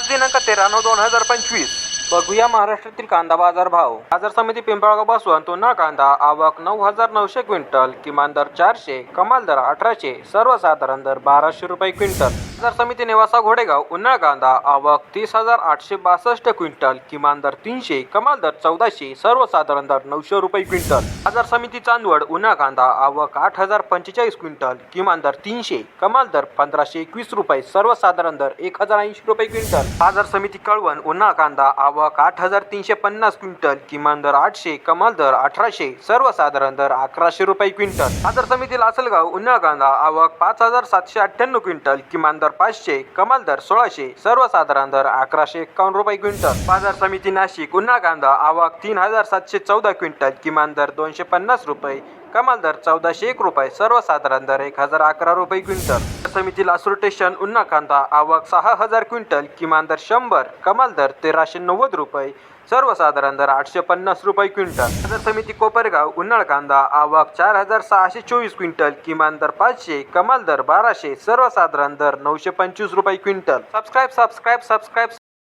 आज दिनांक तेरा नऊ दोन हजार पंचवीस. बघूया महाराष्ट्रातील कांदा बाजार भाव. बाजार समिती पिंपळगाव बसवंत उन्हाळ कांदा आवक नऊ हजार नऊशे क्विंटल किमान दर चारशे कमाल दर अठराशे सर्वसाधारण दर बाराशे रुपये क्विंटल. बाजार समिती निवासा घोडेगाव उन्हाळ कांदा आवक तीस हजार आठशे बासष्ट क्विंटल किमान दर तीनशे कमाल दर चौदाशे सर्वसाधारण दर नऊशे रुपये क्विंटल. बाजार समिती चांदवड उन्हाळ कांदा आवक आठ हजार पंचेचाळीस क्विंटल किमान दर तीनशे कमाल दर पंधराशे एकवीस रुपये सर्वसाधारण दर एक हजार ऐंशी रुपये क्विंटल. बाजार समिती कळवण उन्हाळ कांदा आवक आठ हजार तीनशे पन्नास क्विंटल किमान दर आठशे कमाल दर अठराशे सर्वसाधारण दर अकराशे रुपये क्विंटल. बाजार समिती लासलगाव उन्हाळ कांदा आवक पाच हजार सातशे अठ्ठ्याण्णव क्विंटल किमान दर पाचशे कमाल दर सोळाशे सर्वसाधारण दर अकराशे एकावन्न रुपये क्विंटल. बाजार समिती नाशिक उन्हाळ कांदा आवक तीन हजार सातशे चौदा क्विंटल किमान दर दोनशे पन्नास रुपये कमाल दर चौदाशे एक रुपये सर्वसाधारण दर एक हजार अकरा रुपये क्विंटल. समिती लासूर स्टेशन उन्हा कांदा आवक सहा हजार क्विंटल किमान दर शंभर कमाल दर तेराशे नव्वद रुपये. सर्वसाधारण दर आठशे पन्नास रुपये क्विंटल. बाजार समिती कोपरगाव उन्हाळ कांदा आवक चार हजार सहाशे चोवीस क्विंटल किमान दर पाचशे कमाल दर बाराशे. सर्वसाधारण दर नऊशे पंचवीस रुपये क्विंटल. Subscribe subscribe subscribe